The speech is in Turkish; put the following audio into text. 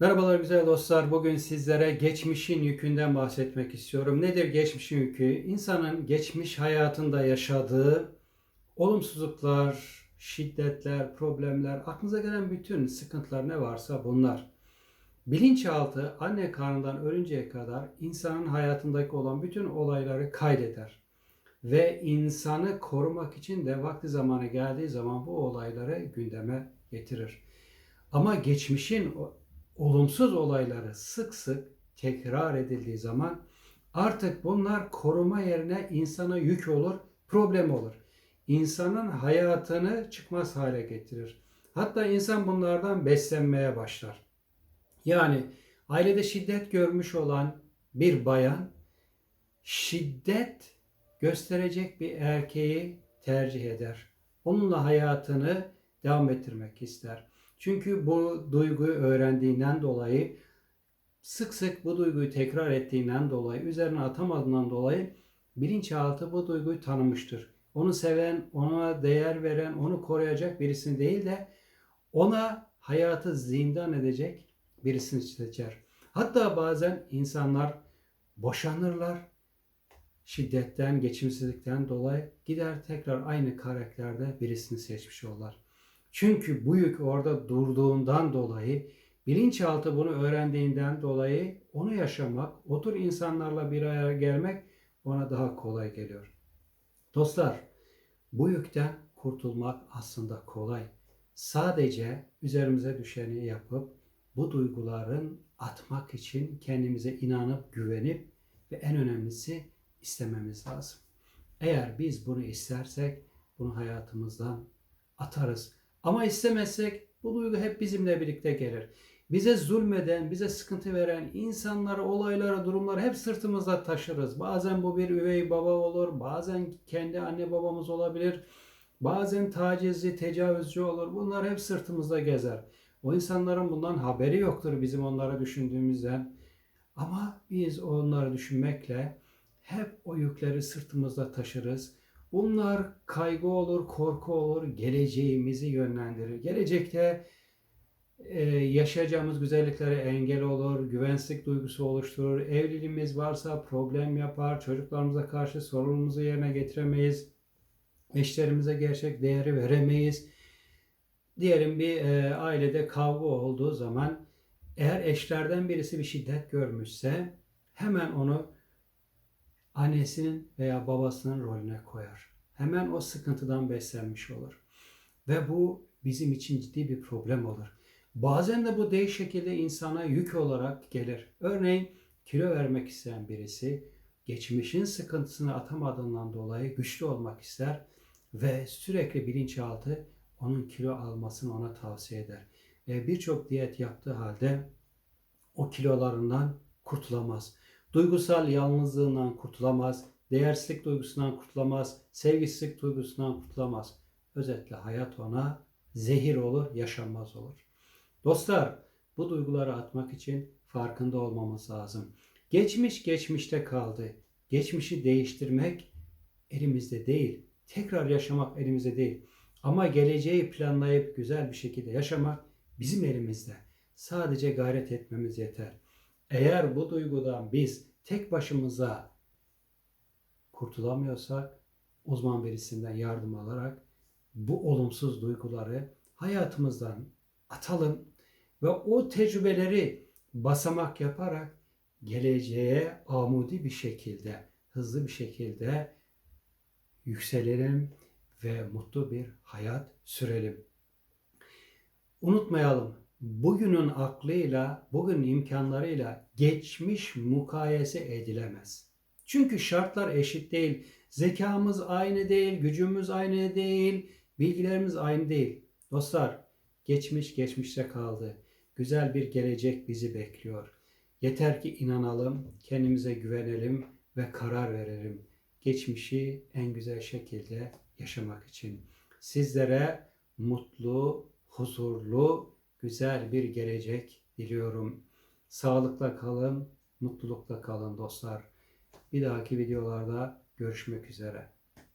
Merhabalar güzel dostlar. Bugün sizlere geçmişin yükünden bahsetmek istiyorum. Nedir geçmişin yükü? İnsanın geçmiş hayatında yaşadığı olumsuzluklar, şiddetler, problemler, aklınıza gelen bütün sıkıntılar ne varsa bunlar. Bilinçaltı anne karnından ölünceye kadar insanın hayatındaki olan bütün olayları kaydeder. Ve insanı korumak için de vakti zamanı geldiği zaman bu olayları gündeme getirir. Ama geçmişin olumsuz olayları sık sık tekrar edildiği zaman artık bunlar koruma yerine insana yük olur, problem olur. İnsanın hayatını çıkmaz hale getirir. Hatta insan bunlardan beslenmeye başlar. Yani ailede şiddet görmüş olan bir bayan şiddet gösterecek bir erkeği tercih eder. Onunla hayatını devam ettirmek ister. Çünkü bu duyguyu öğrendiğinden dolayı sık sık bu duyguyu tekrar ettiğinden dolayı, üzerine atamadığından dolayı bilinçaltı bu duyguyu tanımıştır. Onu seven, ona değer veren, onu koruyacak birisini değil de ona hayatı zindan edecek birisini seçer. Hatta bazen insanlar boşanırlar. Şiddetten, geçimsizlikten dolayı gider tekrar aynı karakterde birisini seçmiş olurlar. Çünkü bu yük orada durduğundan dolayı, bilinçaltı bunu öğrendiğinden dolayı onu yaşamak, o tür insanlarla bir araya gelmek ona daha kolay geliyor. Dostlar, bu yükten kurtulmak aslında kolay. Sadece üzerimize düşeni yapıp bu duyguların atmak için kendimize inanıp güvenip ve en önemlisi istememiz lazım. Eğer biz bunu istersek bunu hayatımızdan atarız. Ama istemezsek bu duygu hep bizimle birlikte gelir. Bize zulmeden, bize sıkıntı veren insanları, olayları, durumları hep sırtımızda taşırız. Bazen bu bir üvey baba olur, bazen kendi anne babamız olabilir, bazen tacizci, tecavüzcü olur. Bunlar hep sırtımızda gezer. O insanların bundan haberi yoktur bizim onları düşündüğümüzden. Ama biz onları düşünmekle hep o yükleri sırtımızda taşırız. Bunlar kaygı olur, korku olur, geleceğimizi yönlendirir. Gelecekte e, yaşayacağımız güzelliklere engel olur, güvensizlik duygusu oluşturur. Evliliğimiz varsa problem yapar, çocuklarımıza karşı sorumluluğumuzu yerine getiremeyiz. Eşlerimize gerçek değeri veremeyiz. Diyelim bir e, ailede kavga olduğu zaman eğer eşlerden birisi bir şiddet görmüşse hemen onu annesinin veya babasının rolüne koyar. Hemen o sıkıntıdan beslenmiş olur. Ve bu bizim için ciddi bir problem olur. Bazen de bu değişik şekilde insana yük olarak gelir. Örneğin kilo vermek isteyen birisi geçmişin sıkıntısını atamadığından dolayı güçlü olmak ister ve sürekli bilinçaltı onun kilo almasını ona tavsiye eder. Ve birçok diyet yaptığı halde o kilolarından kurtulamaz. Duygusal yalnızlığından kurtulamaz, değersizlik duygusundan kurtulamaz, sevgisizlik duygusundan kurtulamaz. Özetle hayat ona zehir olur, yaşanmaz olur. Dostlar, bu duyguları atmak için farkında olmamız lazım. Geçmiş geçmişte kaldı. Geçmişi değiştirmek elimizde değil. Tekrar yaşamak elimizde değil. Ama geleceği planlayıp güzel bir şekilde yaşamak bizim elimizde. Sadece gayret etmemiz yeter. Eğer bu duygudan biz tek başımıza kurtulamıyorsak uzman birisinden yardım alarak bu olumsuz duyguları hayatımızdan atalım ve o tecrübeleri basamak yaparak geleceğe amudi bir şekilde, hızlı bir şekilde yükselelim ve mutlu bir hayat sürelim. Unutmayalım, bugünün aklıyla, bugünün imkanlarıyla geçmiş mukayese edilemez. Çünkü şartlar eşit değil. Zekamız aynı değil, gücümüz aynı değil, bilgilerimiz aynı değil. Dostlar, geçmiş geçmişte kaldı. Güzel bir gelecek bizi bekliyor. Yeter ki inanalım, kendimize güvenelim ve karar verelim. Geçmişi en güzel şekilde yaşamak için. Sizlere mutlu, huzurlu, güzel bir gelecek diliyorum. Sağlıkla kalın, mutlulukla kalın dostlar. Bir dahaki videolarda görüşmek üzere.